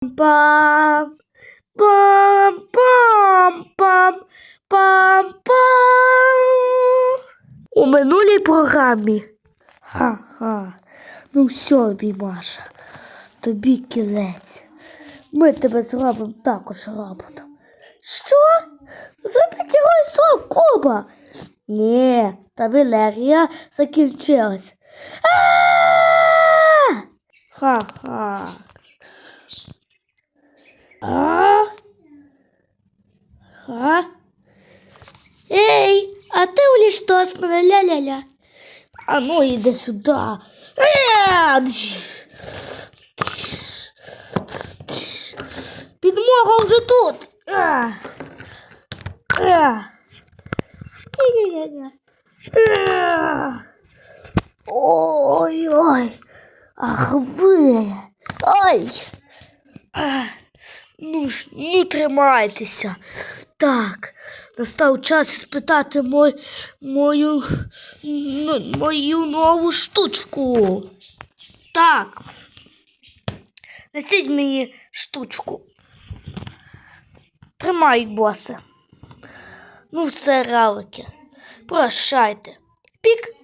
Пам, пам, пам, пам, пам, пам. У минулій програмі. Ха-ха. Ну все, мій Маша, тобі кінець. Ми тебе зробимо також роботом. Що? Зробіть його із куба? Ні, там енергія закінчилась. Ха-ха. А? А? Ей, а ти уліштось мене ля-ля-ля. А ну іди сюди. Е, дж. Підмога вже тут. А. А. Ня-ня-ня-ня. А. Ой-ой. Ах ви. Ой. А. Ну ж, ну тримайтеся. Так, настав час спитати мой, мою, мою нову штучку. Так. Несіть мені штучку. Тримай, босе. Ну, все, равлики. Прощайте. Пік.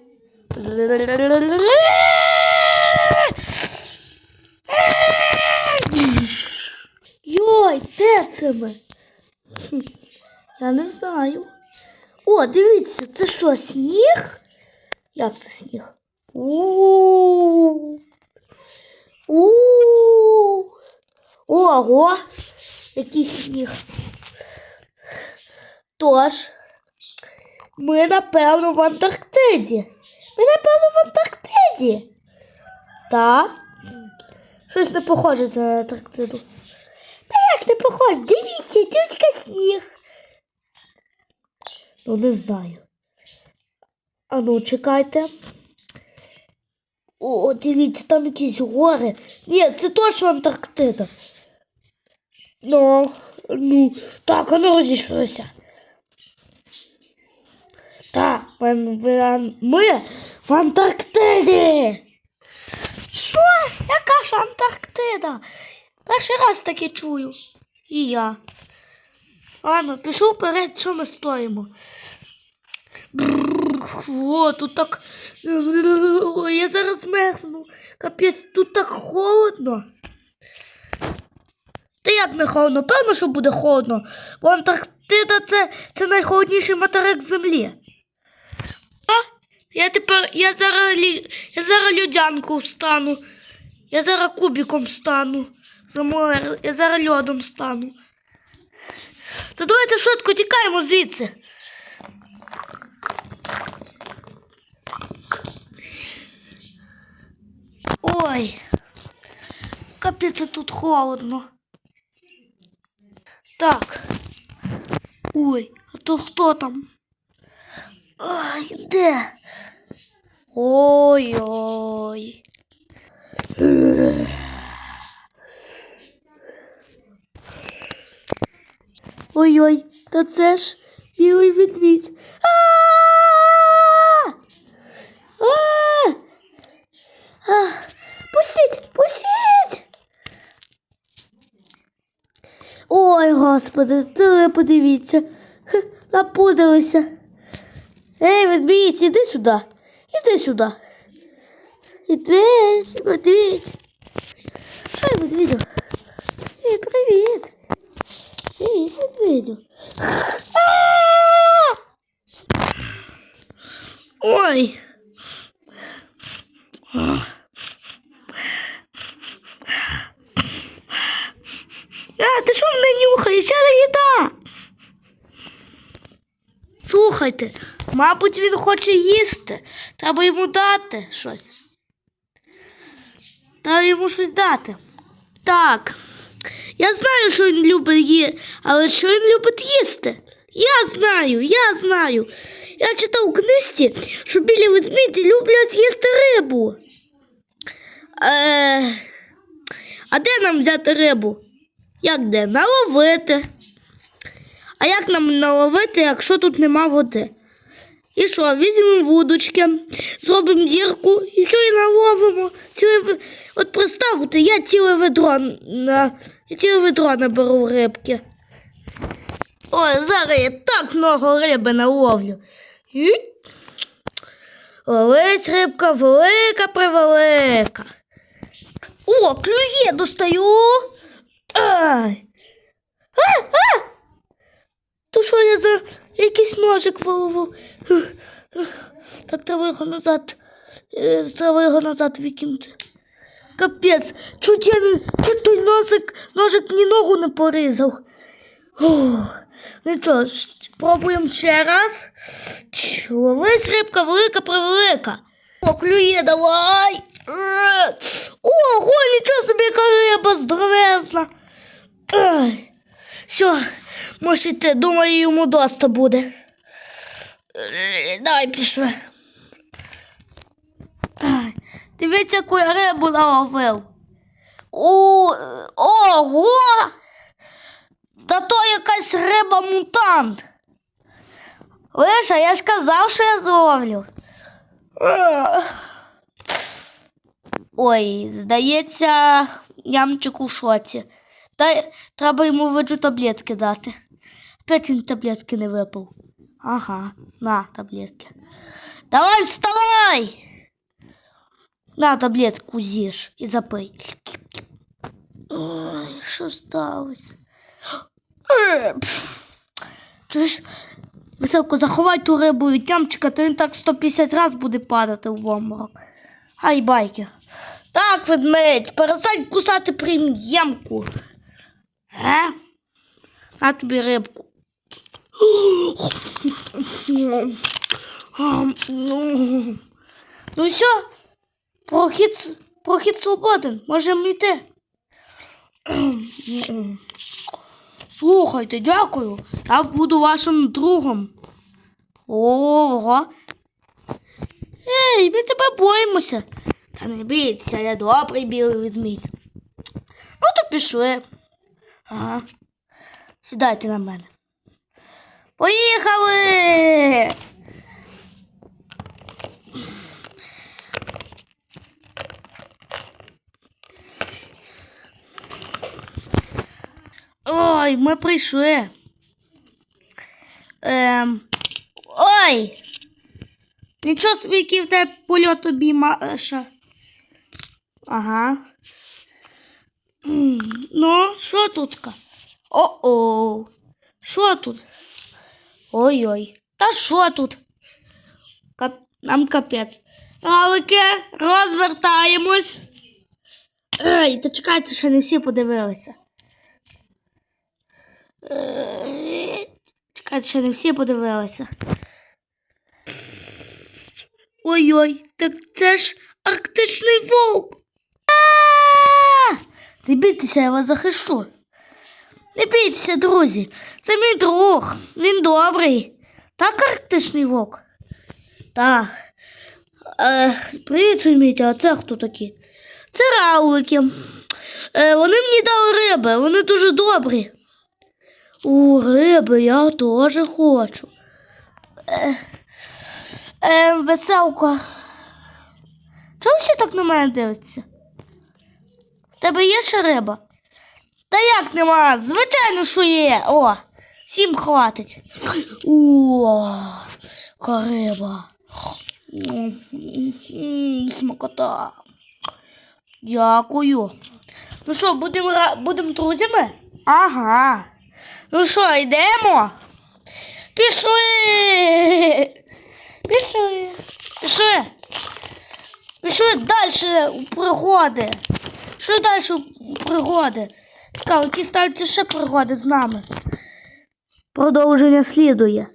Де це ми? Хм, Я не знаю. О, дивіться, це що, сніг? Як це сніг? У-у-у. У-у-у. Ого, який сніг. Тож, ми, напевно, в Антарктиді. Ми, напевно, в Антарктиді. Так? Щось не похоже на Антарктиду. Та як не похоже? Дивіться, тютька сніг. Ну, не знаю. А ну, чекайте. О, дивіться, там якісь гори. Ні, це точно Антарктида. Ну, ну, так, воно розійшлося. Так, ми, ми в Антарктиді. Що? Яка ж Антарктида? Перший раз таке чую. І я. Ладно, пішов вперед, що ми стоїмо. Бррр, О, тут так. Я зараз мерзну. Капець, тут так холодно. Та як не холодно? Певно, що буде холодно. Бо Антарктида це, це найхолодніший материк землі. А? Я тепер. Я зараз, я зараз людянку стану. Я зараз кубиком стану. Замер. Я зараз льодом стану. Та давайте швидко тікаємо звідси. Ой, капець тут холодно. Так. Ой, а то хто там? Ой, де? Ой-ой. Ой-ой, та це ж білий ведмідь. Пустіть, пустіть! Ой, господи, подивіться. Напудилися. Ей, ведмідь, іди сюди. Іди сюди. Медведь, медведь. Що я медведю? Привіт, привіт. Привіт, медведю. Ой. А, ти що мене нюхаєш? Я не їда. Слухайте, мабуть, він хоче їсти. Треба йому дати щось. Треба йому щось дати. Так. Я знаю, що він любить їсти, але що він любить їсти? Я знаю, я знаю. Я читав у книжці, що білі ведмеді люблять їсти рибу. Е, а де нам взяти рибу? Як де? Наловити. А як нам наловити, якщо тут нема води? І що, візьмемо вудочки, зробимо дірку і все, і наловимо. Ціле, от представте, я ціле ведро, на, ціле ведро наберу рибки. Ой, зараз я так много риби наловлю. Ловись рибка велика превелика. О, клює, достаю. Ай. А, а! То що я за якийсь ножик виловив? Так треба його назад. е, Треба його назад викинути. Капець, чуть я чуть той ножик, ножик мені ногу не порізав. Ух, Нічого, спробуємо ще раз. Ловись рибка велика превелика. О, клює, давай. Е, Ого, нічого собі яка риба здоровезна. Все, може йти, думаю, йому доста буде. Давай пішли. Дивіться, яку я рибу наловив. О, ого! Та то якась риба-мутант. Лиша, я ж казав, що я зловлю. Ой, здається, ямчик у шоці. Та треба йому виджу таблетки дати. Опять він таблетки не випив. Ага, на таблетки. Давай вставай! На таблетку з'їж і запий. Ой, що сталося? Чуєш, Веселко, заховай ту рибу від тямчика, то він так 150 разів буде падати в обморок. Ай, байки. Так, ведмедь, перестань кусати прям ямку. Е? На тобі рибку. Ну все, прохід, прохід свободен, можемо йти. Слухайте, дякую. Я буду вашим другом. Ого. Ей, ми тебе боїмося. Та не бійтеся, я добрий білий відмідь. Ну, то пішли. Ага. Сідайте на мене. Поїхали! Ой, ми прийшли. Ем. Ой! Нічого собі, який в тебе польот тобі, Маша. Ага. Ну, що тут? О-о. Що тут? Ой-ой. Та що тут? Кап... Нам капець. Галики, розвертаємось. Ей, та чекайте, ще не всі подивилися. Чекайте, ще не всі подивилися. Ой-ой, так це ж арктичний вовк. Не бійтеся, я вас захищу. Не бійтеся, друзі. Це мій друг. Він добрий. Так, арктичний вовк? Так. Е, привіт, Мітя, а це хто такі? Це равлики. Е, вони мені дали риби, вони дуже добрі. У риби я теж хочу. Е, е, веселко. Чому всі так на мене дивляться? Тебе є ще риба? Та як нема? Звичайно, що є. О, всім хватить. О, яка риба. М, м, Смакота. Дякую. Ну що, будемо будемо друзями? Ага. Ну що, йдемо? Пішли. Пішли. Пішли. Пішли далі у пригоди. Пішли далі пригоди. Цікаво, які стануться ще пригоди з нами. Продовження слідує.